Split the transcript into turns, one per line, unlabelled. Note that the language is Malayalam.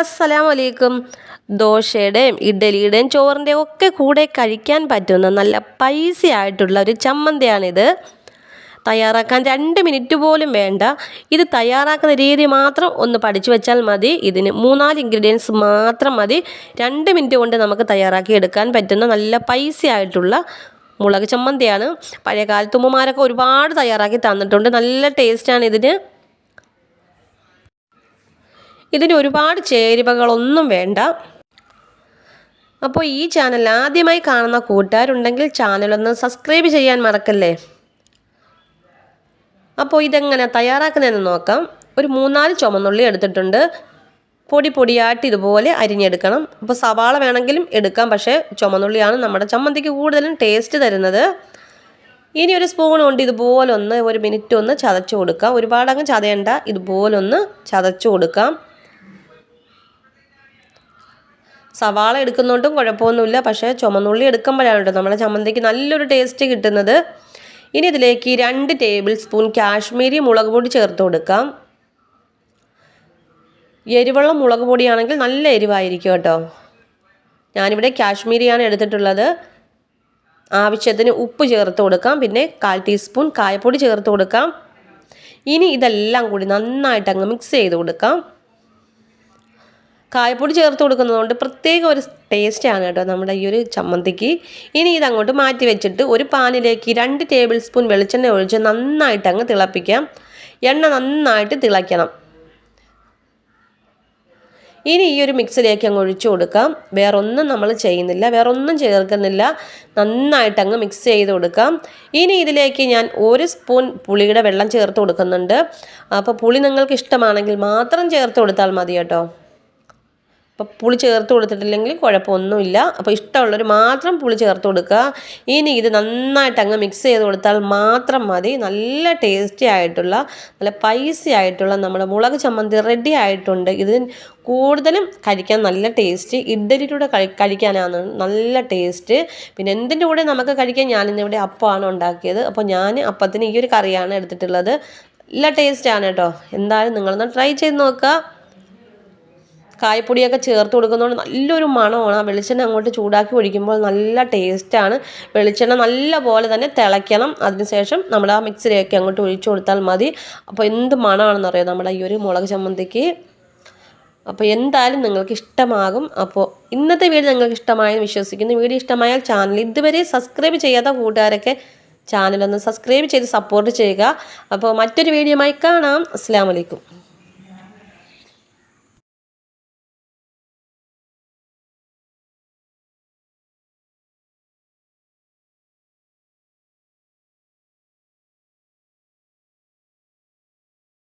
അസ്സലാമു വലൈക്കും ദോശയുടെയും ഇഡ്ഡലിയുടെയും ചോറിന്റെയും ഒക്കെ കൂടെ കഴിക്കാൻ പറ്റുന്ന നല്ല പൈസ ആയിട്ടുള്ള ഒരു ചമ്മന്തിയാണിത്. തയ്യാറാക്കാൻ രണ്ട് മിനിറ്റ് പോലും വേണ്ട. ഇത് തയ്യാറാക്കുന്ന രീതി മാത്രം ഒന്ന് പഠിച്ചു വെച്ചാൽ മതി. ഇതിന് മൂന്നാൽ ഇൻഗ്രീഡിയൻസ് മാത്രം മതി. രണ്ട് മിനിറ്റ് കൊണ്ട് നമുക്ക് തയ്യാറാക്കി എടുക്കാൻ പറ്റുന്ന നല്ല പൈസ ആയിട്ടുള്ള മുളക് ചമ്മന്തിയാണ്. പഴയ ഒരുപാട് തയ്യാറാക്കി തന്നിട്ടുണ്ട്. നല്ല ടേസ്റ്റാണ് ഇതിന്. ഇതിന് ഒരുപാട് ചേരുവകളൊന്നും വേണ്ട. അപ്പോൾ ഈ ചാനൽ ആദ്യമായി കാണുന്ന കൂട്ടുകാരുണ്ടെങ്കിൽ ചാനലൊന്ന് സബ്സ്ക്രൈബ് ചെയ്യാൻ മറക്കല്ലേ? അപ്പോൾ ഇതെങ്ങനെ തയ്യാറാക്കുന്നതെന്ന് നോക്കാം. ഒരു മൂന്നാൽ ചുമന്നുള്ളി എടുത്തിട്ടുണ്ട്. പൊടി പൊടിയായിട്ട് ഇതുപോലെ അരിഞ്ഞെടുക്കണം. അപ്പോൾ സവാള വേണമെങ്കിലും എടുക്കാം പക്ഷേ ചുമന്നുള്ളിയാണ് നമ്മുടെ ചമ്മന്തിക്ക് കൂടുതലും ടേസ്റ്റ് തരുന്നത്. ഇനി ഒരു സ്പൂൺ കൊണ്ട് ഇതുപോലെ ഒന്ന് ഒരു മിനിറ്റ് ഒന്ന് ചതച്ചു കൊടുക്കാം. ഒരുപാടങ്ങ് ചതയണ്ട. ഇതുപോലൊന്ന് ചതച്ചു കൊടുക്കാം. സവാള എടുക്കുന്നതുകൊണ്ടും കുഴപ്പമൊന്നുമില്ല. പക്ഷേ ചുമന്നുള്ളി എടുക്കുമ്പോഴാണ് കേട്ടോ നമ്മുടെ ചമ്മന്തിക്ക് നല്ലൊരു ടേസ്റ്റ് കിട്ടുന്നത്. ഇനി ഇതിലേക്ക് രണ്ട് ടേബിൾ സ്പൂൺ കാശ്മീരി മുളക് പൊടി ചേർത്ത് കൊടുക്കാം. എരിവുള്ള മുളക് പൊടിയാണെങ്കിൽ നല്ല എരിവായിരിക്കും കേട്ടോ. ഞാനിവിടെ കാശ്മീരിയാണ് എടുത്തിട്ടുള്ളത്. ആവശ്യത്തിന് ഉപ്പ് ചേർത്ത് കൊടുക്കാം. പിന്നെ കാൽ ടീസ്പൂൺ കായപ്പൊടി ചേർത്ത് കൊടുക്കാം. ഇനി ഇതെല്ലാം കൂടി നന്നായിട്ട് അങ്ങ് മിക്സ് ചെയ്ത് കൊടുക്കാം. കായപ്പൊടി ചേർത്ത് കൊടുക്കുന്നതുകൊണ്ട് പ്രത്യേക ഒരു ടേസ്റ്റാണ് കേട്ടോ നമ്മുടെ ഈ ഒരു ചമ്മന്തിക്ക്. ഇനി ഇതങ്ങോട്ട് മാറ്റി വെച്ചിട്ട് ഒരു പാനിലേക്ക് രണ്ട് ടേബിൾ സ്പൂൺ വെളിച്ചെണ്ണ ഒഴിച്ച് നന്നായിട്ട് അങ്ങ് തിളപ്പിക്കാം. എണ്ണ നന്നായിട്ട് തിളയ്ക്കണം. ഇനി ഈ ഒരു മിക്സിലേക്ക് അങ്ങ് ഒഴിച്ചു കൊടുക്കാം. വേറൊന്നും നമ്മൾ ചെയ്യുന്നില്ല. വേറൊന്നും ചേർക്കുന്നില്ല. നന്നായിട്ട് അങ്ങ് മിക്സ് ചെയ്ത് കൊടുക്കാം. ഇനി ഇതിലേക്ക് ഞാൻ ഒരു സ്പൂൺ പുളിയുടെ വെള്ളം ചേർത്ത് കൊടുക്കുന്നുണ്ട്. അപ്പോൾ പുളി നിങ്ങൾക്ക് ഇഷ്ടമാണെങ്കിൽ മാത്രം ചേർത്ത് കൊടുത്താൽ മതി കേട്ടോ. അപ്പോൾ പുളി ചേർത്ത് കൊടുത്തിട്ടില്ലെങ്കിൽ കുഴപ്പമൊന്നുമില്ല. അപ്പോൾ ഇഷ്ടമുള്ളവർ മാത്രം പുളി ചേർത്ത് കൊടുക്കുക. ഇനി ഇത് നന്നായിട്ട് അങ്ങ് മിക്സ് ചെയ്ത് കൊടുത്താൽ മാത്രം മതി. നല്ല ടേസ്റ്റി ആയിട്ടുള്ള നല്ല പൈസി ആയിട്ടുള്ള നമ്മുടെ മുളക് ചമ്മന്തി റെഡി ആയിട്ടുണ്ട്. ഇത് കൂടുതലും കഴിക്കാൻ നല്ല ടേസ്റ്റ് ഇഡ്ഡലിയുടെ കഴി കഴിക്കാനാണ് നല്ല ടേസ്റ്റ് പിന്നെ എന്തിന്റെ കൂടെ നമുക്ക് കഴിക്കാൻ ഞാനിന്നിവിടെ അപ്പമാണ് ഉണ്ടാക്കിയത്. അപ്പോൾ ഞാൻ അപ്പത്തിന് ഈ ഒരു കറിയാണ് എടുത്തിട്ടുള്ളത്. നല്ല ടേസ്റ്റാണ് കേട്ടോ. എന്തായാലും നിങ്ങളൊന്ന് ട്രൈ ചെയ്ത് നോക്കുക. കായപ്പൊടിയൊക്കെ ചേർത്ത് കൊടുക്കുന്നതുകൊണ്ട് നല്ലൊരു മണമാണ്. ആ വെളിച്ചെണ്ണ അങ്ങോട്ട് ചൂടാക്കി ഒഴിക്കുമ്പോൾ നല്ല ടേസ്റ്റാണ്. വെളിച്ചെണ്ണ നല്ല പോലെ തന്നെ തിളയ്ക്കണം. അതിനുശേഷം നമ്മൾ ആ മിക്സിലേക്ക് അങ്ങോട്ട് ഒഴിച്ചു കൊടുത്താൽ മതി. അപ്പോൾ എന്ത് മണമാണെന്ന് അറിയാം? നമ്മുടെ ഈ ഒരു മുളക് ചമ്മന്തിക്ക്. അപ്പോൾ എന്തായാലും നിങ്ങൾക്ക് ഇഷ്ടമാകും. അപ്പോൾ ഇന്നത്തെ വീഡിയോ നിങ്ങൾക്ക് ഇഷ്ടമായെന്ന് വിശ്വസിക്കുന്നു. വീഡിയോ ഇഷ്ടമായാൽ ചാനൽ ഇതുവരെ സബ്സ്ക്രൈബ് ചെയ്യാത്ത കൂട്ടുകാരൊക്കെ ചാനലൊന്ന് സബ്സ്ക്രൈബ് ചെയ്ത് സപ്പോർട്ട് ചെയ്യുക. അപ്പോൾ മറ്റൊരു വീഡിയോയുമായി കാണാം. അസ്സാം വലൈക്കും